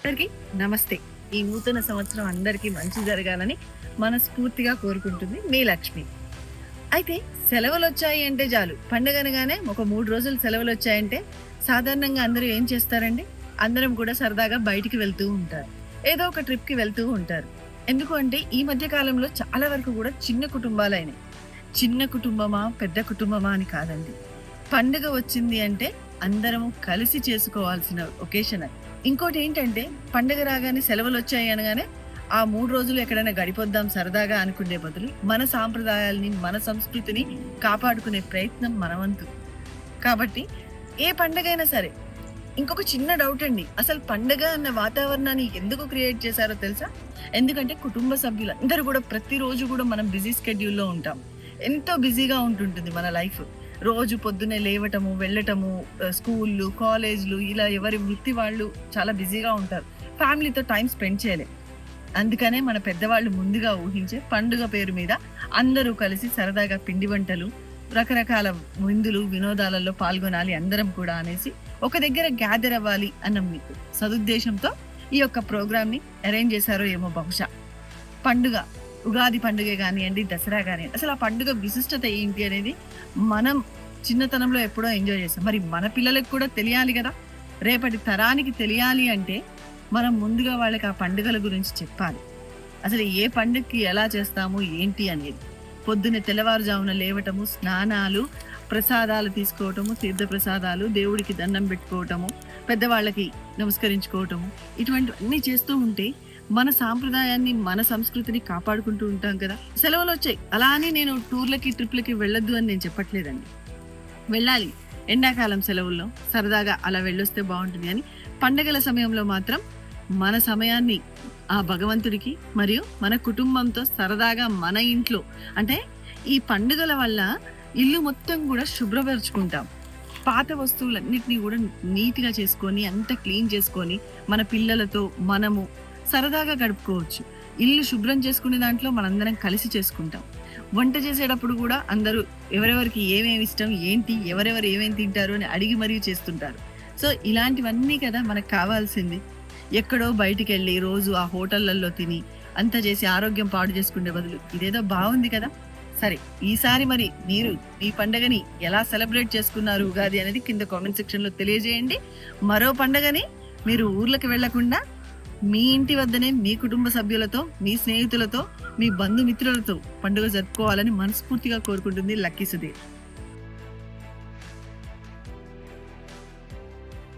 అందరికి నమస్తే. ఈ నూతన సంవత్సరం అందరికీ మంచి జరగాలని మనస్ఫూర్తిగా కోరుకుంటుంది మీ లక్ష్మి. అయితే సెలవులు వచ్చాయి అంటే చాలు. పండుగ అనగానే ఒక మూడు రోజులు సెలవులు వచ్చాయంటే సాధారణంగా అందరూ ఏం చేస్తారండి? అందరం కూడా సరదాగా బయటికి వెళ్తూ ఉంటారు. ఏదో ఒక ట్రిప్కి వెళ్తూ ఉంటారు. ఎందుకు అంటే ఈ మధ్య కాలంలో చాలా వరకు కూడా చిన్న కుటుంబాలైనాయి. చిన్న కుటుంబమా పెద్ద కుటుంబమా అని కాదండి. పండుగ వచ్చింది అంటే అందరం కలిసి చేసుకోవాల్సిన ఒకేషన్ అది. ఇంకోటి ఏంటంటే పండగ రాగానే సెలవులు వచ్చాయి అనగానే ఆ మూడు రోజులు ఎక్కడైనా గడిపొద్దాం సరదాగా అనుకునే బదులు మన సాంప్రదాయాల్ని మన సంస్కృతిని కాపాడుకునే ప్రయత్నం మనవంతు. కాబట్టి ఏ పండగైనా సరే ఇంకొక చిన్న డౌట్ అండి. అసలు పండగ అన్న వాతావరణాన్ని ఎందుకు క్రియేట్ చేశారో తెలుసా? ఎందుకంటే కుటుంబ సభ్యులు అందరూ కూడా ప్రతిరోజు కూడా మనం బిజీ స్కెడ్యూల్లో ఉంటాం. ఎంతో బిజీగా ఉంటుంటుంది మన లైఫ్ రోజు పొద్దున్నే లేవటము వెళ్ళటము స్కూళ్ళు కాలేజ్లు ఇలా ఎవరి వృత్తి వాళ్ళు చాలా బిజీగా ఉంటారు. ఫ్యామిలీతో టైం స్పెండ్ చేయలేదు అందుకనే మన పెద్దవాళ్ళు ముందుగా ఊహించే పండుగ పేరు మీద అందరూ కలిసి సరదాగా పిండి వంటలు రకరకాల విందులు వినోదాలలో పాల్గొనాలి అందరం కూడా అనేసి ఒక దగ్గర గ్యాదర్ అవ్వాలి అన్న మీకు. సదుద్దేశంతో ఈ యొక్క ప్రోగ్రామ్ని అరేంజ్ చేశారో ఏమో బహుశా. పండుగ ఉగాది పండుగ కానివ్వండి దసరా కానివ్వండి అసలు ఆ పండుగ విశిష్టత ఏంటి అనేది మనం చిన్నతనంలో ఎప్పుడో ఎంజాయ్ చేస్తాం. మరి మన పిల్లలకు కూడా తెలియాలి కదా? రేపటి తరానికి తెలియాలి అంటే మనం ముందుగా వాళ్ళకి ఆ పండుగల గురించి చెప్పాలి. అసలు ఏ పండుగకి ఎలా చేస్తాము ఏంటి అనేది. పొద్దున్నే తెల్లవారుజామున లేవటము స్నానాలు ప్రసాదాలు తీసుకోవటము తీర్థ ప్రసాదాలు దేవుడికి దండం పెట్టుకోవటము పెద్దవాళ్ళకి నమస్కరించుకోవటము ఇటువంటివన్నీ చేస్తూ ఉంటే మన సాంప్రదాయాన్ని మన సంస్కృతిని కాపాడుకుంటూ ఉంటాం కదా. సెలవులు వచ్చాయి. అలా అని నేను టూర్లకి ట్రిప్లకి వెళ్ళొద్దు అని నేను చెప్పట్లేదండి. వెళ్ళాలి. ఎండాకాలం సెలవుల్లో సరదాగా అలా వెళ్ళొస్తే బాగుంటుంది అని పండగల సమయంలో మాత్రం మన సమయాన్ని ఆ భగవంతుడికి మరియు మన కుటుంబంతో సరదాగా మన ఇంట్లో అంటే ఈ పండుగల వల్ల ఇల్లు మొత్తం కూడా శుభ్రపరుచుకుంటాం. పాత వస్తువులన్నింటినీ కూడా నీట్గా చేసుకొని అంత క్లీన్ చేసుకొని మన పిల్లలతో మనము సరదాగా గడుపుకోవచ్చు. ఇల్లు శుభ్రం చేసుకునే దాంట్లో మనందరం కలిసి చేసుకుంటాం. వంట చేసేటప్పుడు కూడా అందరూ ఎవరెవరికి ఏమేమి ఇష్టం ఏంటి ఎవరెవరు ఏమేమి తింటారు అని అడిగి మరీ చేస్తుంటారు. సో ఇలాంటివన్నీ కదా మనకు కావాల్సింది. ఎక్కడో బయటికి వెళ్ళి రోజు ఆ హోటళ్ళలో తిని అంత చేసి ఆరోగ్యం పాడు చేసుకునే బదులు ఇదేదో బాగుంది కదా. సరే ఈసారి మరి మీరు ఈ పండగని ఎలా సెలబ్రేట్ చేసుకున్నారు ఉగాది అనేది కింద కామెంట్ సెక్షన్లో తెలియజేయండి. మరో పండగని మీరు ఊర్లకు వెళ్ళకుండా మీ ఇంటి వద్దనే మీ కుటుంబ సభ్యులతో మీ స్నేహితులతో మీ బంధుమిత్రులతో పండుగ జరుపుకోవాలని మనస్ఫూర్తిగా కోరుకుంటుంది లక్కీ సుధీర్.